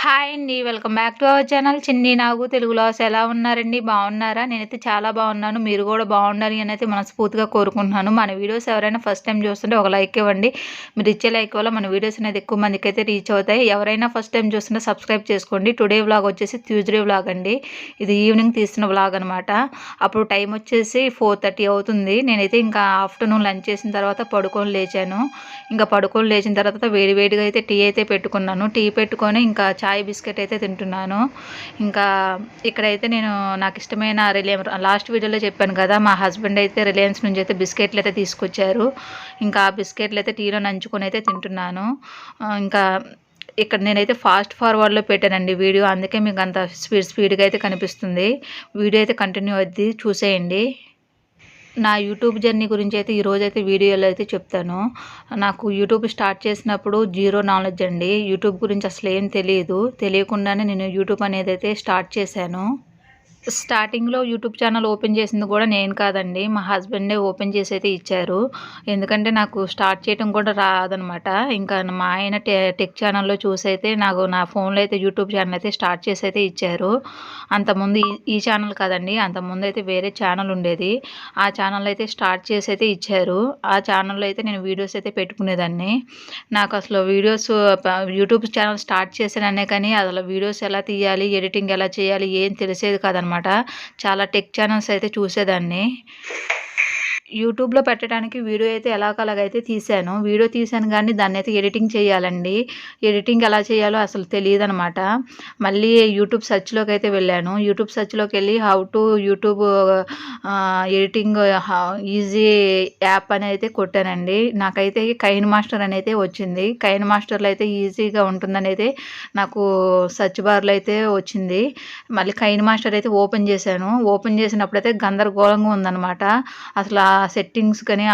Hi అండి welcome back to our channel. Chinni Nagu తెలుగులో ఎలా ఉన్నారండి? బాగున్నారా? నేనైతే చాలా బాగున్నాను. మీరు కూడా బాగున్నారు అని అయితే మనస్ఫూర్తిగా కోరుకుంటున్నాను. మన వీడియోస్ ఎవరైనా ఫస్ట్ టైం చూస్తుంటే ఒక లైక్ ఇవ్వండి. మీరు ఇచ్చే లైక్ వల్ల మన వీడియోస్ అనేది ఎక్కువ మందికి అయితే రీచ్ అవుతాయి. ఎవరైనా ఫస్ట్ టైం చూస్తుంటే సబ్స్క్రైబ్ చేసుకోండి. టుడే వ్లాగ్ వచ్చేసి ట్యూస్డే వ్లాగ్ అండి. ఇది ఈవినింగ్ తీసిన వ్లాగ్ అనమాట అప్పుడు టైం వచ్చేసి ఫోర్ థర్టీ అవుతుంది. నేనైతే ఇంకా ఆఫ్టర్నూన్ లంచ్ చేసిన తర్వాత పడుకొని లేచాను. ఇంకా పడుకొని లేచిన తర్వాత వేడి వేడిగా అయితే టీ అయితే పెట్టుకున్నాను. టీ పెట్టుకొని ఇంకా చాయ్ బిస్కెట్ అయితే తింటున్నాను. ఇంకా ఇక్కడైతే నేను నాకు ఇష్టమైన రిలయన్స్ లాస్ట్ వీడియోలో చెప్పాను కదా మా హస్బెండ్ అయితే రిలయన్స్ నుంచి అయితే బిస్కెట్లు అయితే తీసుకొచ్చారు. ఇంకా ఆ బిస్కెట్లు అయితే టీలో నంచుకొని అయితే తింటున్నాను. ఇంకా ఇక్కడ నేనైతే ఫాస్ట్ ఫార్వర్డ్లో పెట్టానండి వీడియో అందుకే మీకు అంత స్పీడ్ స్పీడ్గా అయితే కనిపిస్తుంది. వీడియో అయితే కంటిన్యూ అవుద్ది చూసేయండి. నా యూట్యూబ్ జర్నీ గురించి అయితే ఈరోజు అయితే వీడియోలో అయితే చెప్తాను. నాకు యూట్యూబ్ స్టార్ట్ చేసినప్పుడు జీరో నాలెడ్జ్ అండి. యూట్యూబ్ గురించి అసలు ఏం తెలియదు. తెలియకుండానే నేను యూట్యూబ్ అనేది అయితే స్టార్ట్ చేశాను. స్టార్టింగ్లో యూట్యూబ్ ఛానల్ ఓపెన్ చేసింది కూడా నేను కాదండి. మా హస్బెండే ఓపెన్ చేసి అయితే ఇచ్చారు. ఎందుకంటే నాకు స్టార్ట్ చేయడం కూడా రాదనమాట. ఇంకా మా ఆయన టెక్ ఛానల్లో చూసి అయితే నాకు నా ఫోన్లో అయితే యూట్యూబ్ ఛానల్ అయితే స్టార్ట్ చేసి అయితే ఇచ్చారు అంతకుముందు ఈ ఛానల్ కాదండి. అంతకుముందు అయితే వేరే ఛానల్ ఉండేది. ఆ ఛానల్ అయితే స్టార్ట్ చేసి అయితే ఇచ్చారు. ఆ ఛానల్లో అయితే నేను వీడియోస్ అయితే పెట్టుకునేదాన్ని. నాకు అసలు వీడియోస్ యూట్యూబ్ ఛానల్ స్టార్ట్ చేశాననే కానీ అసలు వీడియోస్ ఎలా తీయాలి ఎడిటింగ్ ఎలా చేయాలి ఏం తెలిసేది కాదనమాట. చాలా టెక్ ఛానల్స్ అయితే చూసేదాన్ని. యూట్యూబ్లో పెట్టడానికి వీడియో అయితే ఎలాగలాగైతే తీశాను వీడియో తీశాను కానీ దాన్ని అయితే ఎడిటింగ్ చేయాలండి. ఎడిటింగ్ ఎలా చేయాలో అసలు తెలియదు అనమాట మళ్ళీ యూట్యూబ్ సర్చ్లోకి అయితే వెళ్ళాను. యూట్యూబ్ సర్చ్లోకి వెళ్ళి how to YouTube editing easy app అని అయితే కొట్టానండి. నాకైతే కైన్ మాస్టర్ అని అయితే వచ్చింది. కైన్ మాస్టర్లో అయితే ఈజీగా ఉంటుందని అయితే నాకు సర్చ్ బార్లో అయితే వచ్చింది. మళ్ళీ కైన్ మాస్టర్ అయితే ఓపెన్ చేశాను. ఓపెన్ చేసినప్పుడు అయితే గందరగోళంగా ఉందన్నమాట అసలు సెట్టింగ్స్ కానీ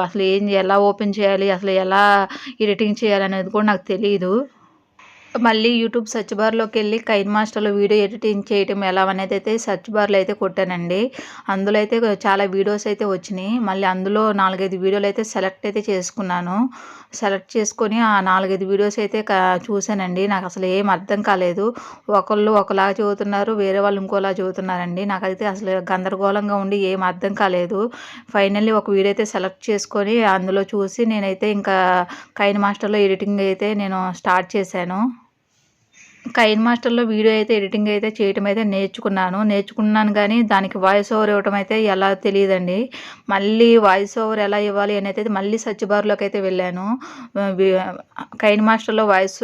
అసలు ఏం ఎలా ఓపెన్ చేయాలి అసలు ఎలా ఎడిటింగ్ చేయాలి అనేది కూడా నాకు తెలియదు మళ్ళీ యూట్యూబ్ సెర్చ్ బార్లోకి వెళ్ళి కైన్ మాస్టర్లో వీడియో ఎడిటింగ్ చేయటం ఎలా అనేది అయితే సెర్చ్ బార్లో అయితే కొట్టానండి. అందులో అయితే చాలా వీడియోస్ అయితే వచ్చినాయి. మళ్ళీ అందులో నాలుగైదు వీడియోలు అయితే సెలెక్ట్ అయితే చేసుకున్నాను. సెలెక్ట్ చేసుకొని ఆ నాలుగైదు వీడియోస్ అయితే చూశానండి. నాకు అసలు ఏం అర్థం కాలేదు. ఒకళ్ళు ఒకలాగా చదువుతున్నారు వేరే వాళ్ళు ఇంకోలా చదువుతున్నారండి. నాకైతే అసలు గందరగోళంగా ఉండి ఏం అర్థం కాలేదు. ఫైనల్లీ ఒక వీడియో అయితే సెలెక్ట్ చేసుకొని అందులో చూసి నేనైతే ఇంకా కైన్ మాస్టర్లో ఎడిటింగ్ అయితే నేను స్టార్ట్ చేశాను. కైన్ మాస్టర్లో వీడియో అయితే ఎడిటింగ్ అయితే చేయటం అయితే నేర్చుకున్నాను. నేర్చుకున్నాను కానీ దానికి వాయిస్ ఓవర్ ఇవ్వటం అయితే ఎలా తెలియదండి. మళ్ళీ వాయిస్ ఓవర్ ఎలా ఇవ్వాలి అని అయితే మళ్ళీ సర్చ్ అయితే వెళ్ళాను. కైన్ మాస్టర్లో వాయిస్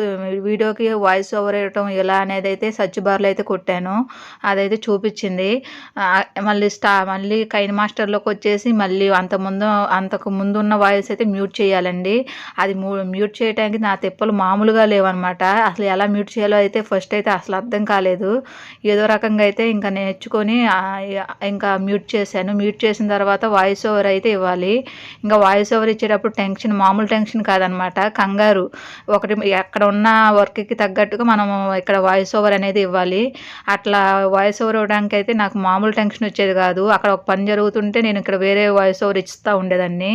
వీడియోకి వాయిస్ ఓవర్ ఇవ్వటం ఎలా అనేది అయితే సర్చ్ అయితే కొట్టాను. అదైతే చూపించింది. మళ్ళీ స్టా మళ్ళీ కైన్ మాస్టర్లోకి వచ్చేసి మళ్ళీ అంతకుముందు అంతకు ముందు ఉన్న వాయిస్ అయితే మ్యూట్ చేయాలండి. అది మ్యూట్ చేయడానికి నా తెప్పలు మామూలుగా లేవన్నమాట. అసలు ఎలా మ్యూట్ చేయాలో అయితే ఫస్ట్ అయితే అసలు అర్థం కాలేదు. ఏదో రకంగా అయితే ఇంకా నేర్చుకొని ఇంకా మ్యూట్ చేశాను. మ్యూట్ చేసిన తర్వాత వాయిస్ ఓవర్ అయితే ఇవ్వాలి. ఇంకా వాయిస్ ఓవర్ ఇచ్చేటప్పుడు టెన్షన్ మామూలు టెన్షన్ కాదనమాట. కంగారు. ఒకటి ఎక్కడ ఉన్న వర్క్కి తగ్గట్టుగా మనం ఇక్కడ వాయిస్ ఓవర్ అనేది ఇవ్వాలి. అట్లా వాయిస్ ఓవర్ ఇవ్వడానికి అయితే నాకు మామూలు టెన్షన్ వచ్చేది కాదు. అక్కడ ఒక పని జరుగుతుంటే నేను ఇక్కడ వేరే వాయిస్ ఓవర్ ఇస్తూ ఉండేదాన్ని.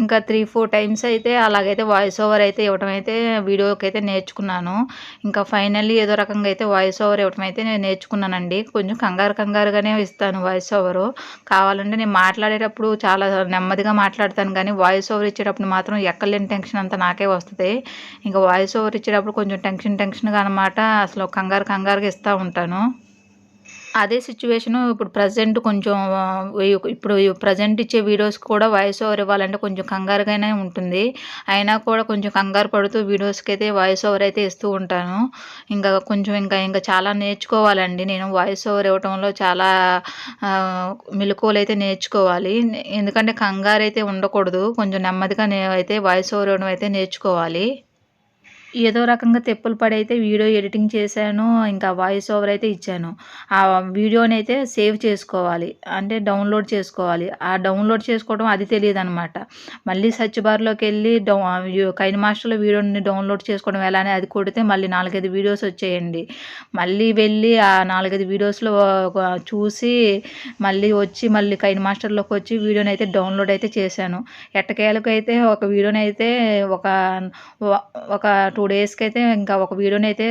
ఇంకా త్రీ ఫోర్ టైమ్స్ అయితే అలాగైతే వాయిస్ ఓవర్ అయితే ఇవ్వడం అయితే వీడియోకి అయితే నేర్చుకున్నాను. ఇంకా ఫైనల్లీ ఏదో రకంగా అయితే వాయిస్ ఓవర్ ఇవ్వడం అయితే నేను నేర్చుకున్నానండి. కొంచెం కంగారు కంగారుగానే ఇస్తాను వాయిస్ ఓవరు కావాలంటే నేను మాట్లాడేటప్పుడు చాలా నెమ్మదిగా మాట్లాడతాను కానీ వాయిస్ ఓవర్ ఇచ్చేటప్పుడు మాత్రం ఎక్కలేని టెన్షన్ అంతా నాకే వస్తుంది. ఇంకా వాయిస్ ఓవర్ ఇచ్చేటప్పుడు కొంచెం టెన్షన్ టెన్షన్గా అనమాట అసలు కంగారు కంగారుగా ఇస్తూ ఉంటాను. అదే సిచ్యువేషన్ ఇప్పుడు ప్రజెంట్ కొంచెం ఇప్పుడు ప్రజెంట్ ఇచ్చే వీడియోస్ కూడా వాయిస్ ఓవర్ ఇవ్వాలంటే కొంచెం కంగారుగానే ఉంటుంది. అయినా కూడా కొంచెం కంగారు పడుతూ వీడియోస్కి అయితే వాయిస్ ఓవర్ అయితే ఇస్తూ ఉంటాను. ఇంకా కొంచెం ఇంకా ఇంకా చాలా నేర్చుకోవాలండి. నేను వాయిస్ ఓవర్ ఇవ్వటంలో చాలా మెలకువలు అయితే నేర్చుకోవాలి. ఎందుకంటే కంగారు అయితే ఉండకూడదు. కొంచెం నెమ్మదిగా అయితే వాయిస్ ఓవర్ ఇవ్వడం అయితే నేర్చుకోవాలి. ఏదో రకంగా తెప్పులు పడైతే వీడియో ఎడిటింగ్ చేశాను ఇంకా వాయిస్ ఓవర్ అయితే ఇచ్చాను. ఆ వీడియోని అయితే సేవ్ చేసుకోవాలి అంటే డౌన్లోడ్ చేసుకోవాలి. ఆ డౌన్లోడ్ చేసుకోవడం అది తెలియదు అనమాట మళ్ళీ సర్చ్ బార్లోకి వెళ్ళి డౌ కైన్ మాస్టర్లో వీడియోని డౌన్లోడ్ చేసుకోవడం ఎలా అని అది కొడితే మళ్ళీ నాలుగైదు వీడియోస్ వచ్చేయండి. మళ్ళీ వెళ్ళి ఆ నాలుగైదు వీడియోస్లో చూసి మళ్ళీ వచ్చి మళ్ళీ కైన్ మాస్టర్లోకి వచ్చి వీడియోని అయితే డౌన్లోడ్ అయితే చేశాను. ఎట్టకేలకు అయితే ఒక వీడియోని అయితే ఒక ఒక టూ డేస్కి అయితే ఇంకా ఒక వీడియోని అయితే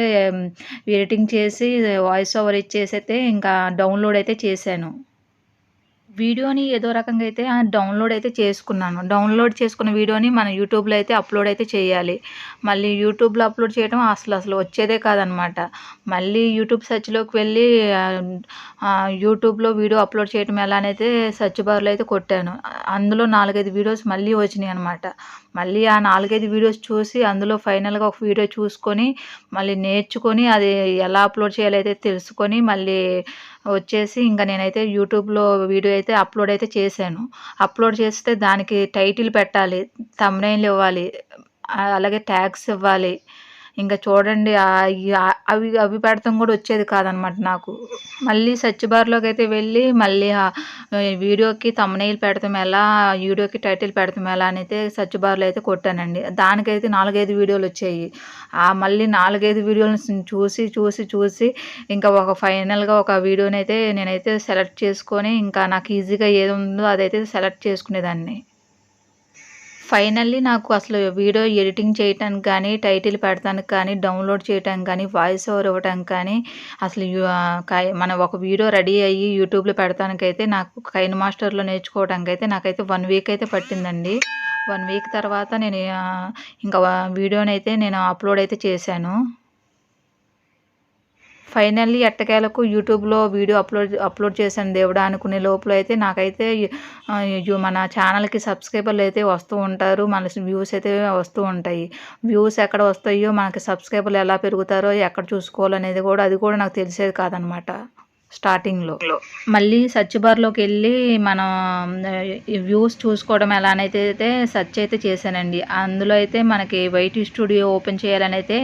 ఎడిటింగ్ చేసి వాయిస్ ఓవర్ ఇచ్చేసి అయితే ఇంకా డౌన్లోడ్ అయితే చేశాను. వీడియోని ఏదో రకంగా అయితే డౌన్లోడ్ అయితే చేసుకున్నాను. డౌన్లోడ్ చేసుకున్న వీడియోని మన యూట్యూబ్లో అయితే అప్లోడ్ అయితే చేయాలి. మళ్ళీ యూట్యూబ్లో అప్లోడ్ చేయడం అసలు అసలు వచ్చేదే కాదనమాట. మళ్ళీ యూట్యూబ్ సెర్చ్లోకి వెళ్ళి యూట్యూబ్లో వీడియో అప్లోడ్ చేయడం ఎలా అయితే సెర్చ్ బార్లో అయితే కొట్టాను. అందులో నాలుగైదు వీడియోస్ మళ్ళీ వచ్చినాయి అనమాట. మళ్ళీ ఆ నాలుగైదు వీడియోస్ చూసి అందులో ఫైనల్గా ఒక వీడియో చూసుకొని మళ్ళీ నేర్చుకొని అది ఎలా అప్లోడ్ చేయాలో అయితే తెలుసుకొని మళ్ళీ వచ్చేసి ఇంకా నేనైతే యూట్యూబ్లో వీడియో అయితే అప్లోడ్ అయితే చేశాను. అప్లోడ్ చేస్తే దానికి టైటిల్ పెట్టాలి తమ్నైల్ ఇవ్వాలి అలాగే ట్యాగ్స్ ఇవ్వాలి ఇంకా చూడండి అవి అవి పెడతాం కూడా వచ్చేది కాదనమాట నాకు. మళ్ళీ సచ్ బార్లోకి అయితే వెళ్ళి మళ్ళీ వీడియోకి తమ్నైల్ పెడతాం ఎలా వీడియోకి టైటిల్ పెడతాం ఎలా అని అయితే సచ్ బార్లో అయితే కొట్టానండి. దానికైతే నాలుగైదు వీడియోలు వచ్చాయి. ఆ మళ్ళీ నాలుగైదు వీడియోలు చూసి చూసి చూసి ఇంకా ఒక ఫైనల్గా ఒక వీడియోని అయితే నేనైతే సెలెక్ట్ చేసుకొని ఇంకా నాకు ఈజీగా ఏది ఉందో అదైతే సెలెక్ట్ చేసుకునేదాన్ని. ఫైనల్లీ నాకు అసలు వీడియో ఎడిటింగ్ చేయటానికి కానీ టైటిల్ పెడటానికి కానీ డౌన్లోడ్ చేయటానికి కానీ వాయిస్ ఓవర్ ఇవ్వటానికి కానీ అసలు మన ఒక వీడియో రెడీ అయ్యి యూట్యూబ్లో పెడతానికైతే నాకు కైన్ మాస్టర్లో నేర్చుకోవడానికి అయితే నాకైతే వన్ వీక్ అయితే పట్టిందండి. వన్ వీక్ తర్వాత నేను ఇంకా వీడియోని అయితే నేను అప్లోడ్ అయితే చేశాను. ఫైనల్లీ ఎట్టకేలకు యూట్యూబ్లో వీడియో అప్లోడ్ అప్లోడ్ చేశాను దేవుడా అనుకునే లోపల అయితే నాకైతే మన ఛానల్కి సబ్స్క్రైబర్లు అయితే వస్తూ ఉంటారు. మన వ్యూస్ అయితే వస్తూ ఉంటాయి. వ్యూస్ ఎక్కడ వస్తాయో మనకి సబ్స్క్రైబర్లు ఎలా పెరుగుతారో ఎక్కడ చూసుకోవాలనేది కూడా అది కూడా నాకు తెలిసేది కాదనమాట. స్టార్టింగ్లో. మళ్ళీ సర్చ్ బార్లోకి వెళ్ళి మనం వ్యూస్ చూసుకోవడం ఎలానైతే అయితే సెర్చ్ అయితే చేశానండి. అందులో అయితే మనకి వైటీ స్టూడియో ఓపెన్ చేయాలని అయితే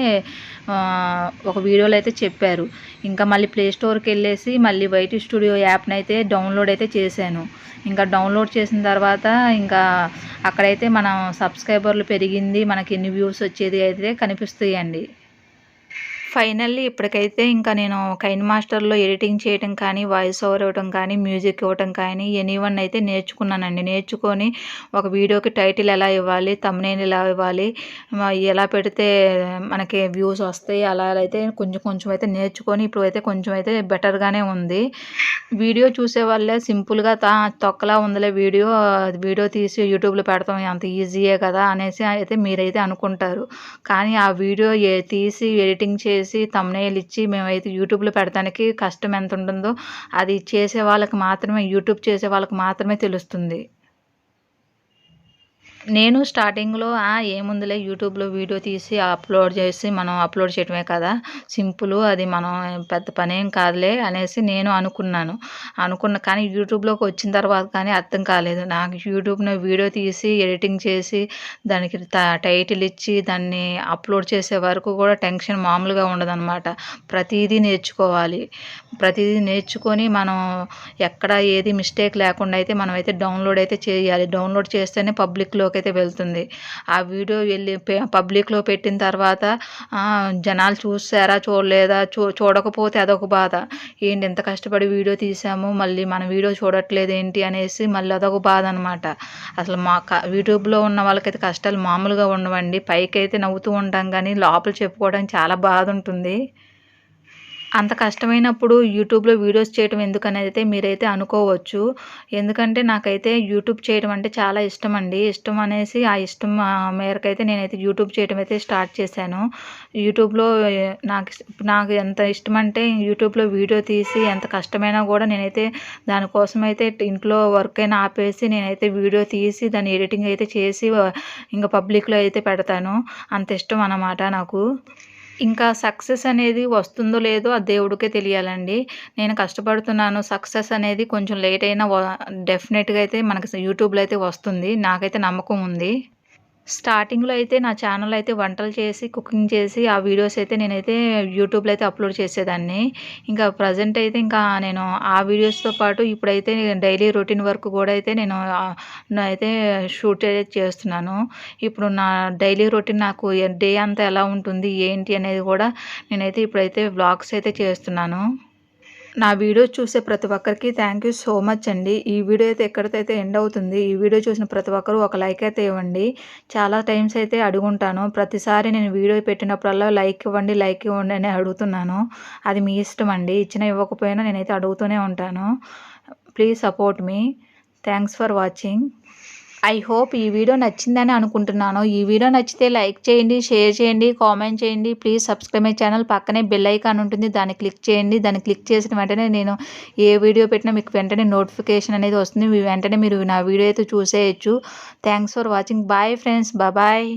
ఒక వీడియోలో అయితే చెప్పారు. ఇంకా మళ్ళీ ప్లే స్టోర్కి వెళ్ళేసి మళ్ళీ వైటీ స్టూడియో యాప్ని అయితే డౌన్లోడ్ అయితే చేశాను. ఇంకా డౌన్లోడ్ చేసిన తర్వాత ఇంకా అక్కడైతే మనం సబ్స్క్రైబర్లు పెరిగింది. మనకి ఎన్ని వ్యూస్ వచ్చేది అయితే కనిపిస్తాయండి. ఫైనల్లీ ఇప్పటికైతే ఇంకా నేను కైన్ మాస్టర్లో ఎడిటింగ్ చేయడం కానీ వాయిస్ ఓవర్ ఇవ్వడం కానీ మ్యూజిక్ ఇవ్వడం కానీ ఎనీవన్ అయితే నేర్చుకున్నానండి. నేర్చుకొని ఒక వీడియోకి టైటిల్ ఎలా ఇవ్వాలి తమ్నేన్ ఎలా ఇవ్వాలి ఎలా పెడితే మనకి వ్యూస్ వస్తాయి అలా అయితే కొంచెం కొంచెం అయితే నేర్చుకొని ఇప్పుడు అయితే కొంచెం అయితే బెటర్గానే ఉంది. వీడియో చూసే వాళ్ళే సింపుల్గా తా తొక్కలా ఉందిలే వీడియో వీడియో తీసి యూట్యూబ్లో పెడతాం అంత ఈజీయే కదా అనేసి అయితే మీరైతే అనుకుంటారు. కానీ ఆ వీడియో తీసి ఎడిటింగ్ చేసి చేసి తమ్నేలు ఇచ్చి మేమైతే యూట్యూబ్లో పెడతానికి కష్టం ఎంత ఉంటుందో అది చేసే వాళ్ళకి మాత్రమే యూట్యూబ్ చేసే వాళ్ళకి మాత్రమే తెలుస్తుంది. నేను స్టార్టింగ్లో ఏముందిలే యూట్యూబ్లో వీడియో తీసి అప్లోడ్ చేసి మనం అప్లోడ్ చేయటమే కదా సింపుల్ అది మనం పెద్ద పని ఏం కాదులే అనేసి నేను అనుకున్నాను. అనుకున్న కానీ యూట్యూబ్లోకి వచ్చిన తర్వాత కానీ అర్థం కాలేదు. నాకు యూట్యూబ్లో వీడియో తీసి ఎడిటింగ్ చేసి దానికి టైటిల్ ఇచ్చి దాన్ని అప్లోడ్ చేసే వరకు కూడా టెన్షన్ మామూలుగా ఉండదన్నమాట. ప్రతిదీ నేర్చుకోవాలి. ప్రతిదీ నేర్చుకొని మనం ఎక్కడ ఏది మిస్టేక్ లేకుండా అయితే మనం అయితే డౌన్లోడ్ అయితే చేయాలి. డౌన్లోడ్ చేస్తేనే పబ్లిక్లో అయితే వెళ్తుంది. ఆ వీడియో వెళ్ళి పబ్లిక్లో పెట్టిన తర్వాత జనాలు చూసారా చూడలేదా చూ చూడకపోతే అదొక బాధ. ఏంటి ఎంత కష్టపడి వీడియో తీసాము మళ్ళీ మన వీడియో చూడట్లేదు ఏంటి అనేసి మళ్ళీ అదొక బాధ అనమాట అసలు మా యూట్యూబ్లో ఉన్న వాళ్ళకైతే కష్టాలు మామూలుగా ఉండవండి. పైకి అయితే నవ్వుతూ ఉంటాం కానీ లోపల చెప్పుకోవడానికి చాలా బాధ ఉంటుంది. అంత కష్టమైనప్పుడు యూట్యూబ్లో వీడియోస్ చేయడం ఎందుకనేది అయితే మీరైతే అనుకోవచ్చు. ఎందుకంటే నాకైతే యూట్యూబ్ చేయడం అంటే చాలా ఇష్టం అండి ఇష్టం అనేసి ఆ ఇష్టం మేరకైతే నేనైతే యూట్యూబ్ చేయడం అయితే స్టార్ట్ చేశాను. యూట్యూబ్లో నాకు నాకు ఎంత ఇష్టం అంటే యూట్యూబ్లో వీడియో తీసి ఎంత కష్టమైనా కూడా నేనైతే దానికోసం అయితే ఇంట్లో వర్క్ అయినా ఆపేసి నేనైతే వీడియో తీసి దాన్ని ఎడిటింగ్ అయితే చేసి ఇంకా పబ్లిక్లో అయితే పెడతాను. అంత ఇష్టం అన్నమాట నాకు. ఇంకా సక్సెస్ అనేది వస్తుందో లేదో ఆ దేవుడికే తెలియాలండి. నేను కష్టపడుతున్నాను. సక్సెస్ అనేది కొంచెం లేట్ అయినా డెఫినెట్గా అయితే మనకి యూట్యూబ్లో అయితే వస్తుంది. నాకైతే నమ్మకం ఉంది. స్టార్టింగ్లో అయితే నా ఛానల్ అయితే వంటలు చేసి కుకింగ్ చేసి ఆ వీడియోస్ అయితే నేనైతే యూట్యూబ్లో అయితే అప్లోడ్ చేసేదాన్ని. ఇంకా ప్రజెంట్ అయితే ఇంకా నేను ఆ వీడియోస్తో పాటు ఇప్పుడైతే డైలీ రొటీన్ వర్క్ కూడా అయితే నేను అయితే షూట్ అయితే చేస్తున్నాను. ఇప్పుడు నా డైలీ రొటీన్ నాకు డే అంతా ఎలా ఉంటుంది ఏంటి అనేది కూడా నేనైతే ఇప్పుడైతే వ్లాగ్స్ అయితే చేస్తున్నాను. నా వీడియో చూసే ప్రతి ఒక్కరికి థ్యాంక్ యూ సో మచ్ అండి. ఈ వీడియో అయితే ఎక్కడికైతే ఎండ్ అవుతుంది ఈ వీడియో చూసిన ప్రతి ఒక్కరు ఒక లైక్ అయితే ఇవ్వండి. చాలా టైమ్స్ అయితే అడుగుంటాను. ప్రతిసారి నేను వీడియో పెట్టినప్పుడల్లా లైక్ ఇవ్వండి లైక్ ఇవ్వండి అని అడుగుతున్నాను. అది మీ ఇష్టం అండి. ఇచ్చిన ఇవ్వకపోయినా నేనైతే అడుగుతూనే ఉంటాను. Please support me thanks for watching I hope ఈ వీడియో నచ్చిందని అనుకుంటున్నాను. ఈ వీడియో నచ్చితే లైక్ చేయండి షేర్ చేయండి కామెంట్ చేయండి. ప్లీజ్ సబ్స్క్రైబ్ మై ఛానల్ పక్కనే బెల్ ఐకాన్ ఉంటుంది. దాన్ని క్లిక్ చేయండి. దాన్ని క్లిక్ చేసిన వెంటనే నేను ఏ వీడియో పెట్టినా మీకు వెంటనే నోటిఫికేషన్ అనేది వస్తుంది. వెంటనే మీరు నా వీడియో అయితే చూసేయచ్చు. Thanks for watching bye friends bye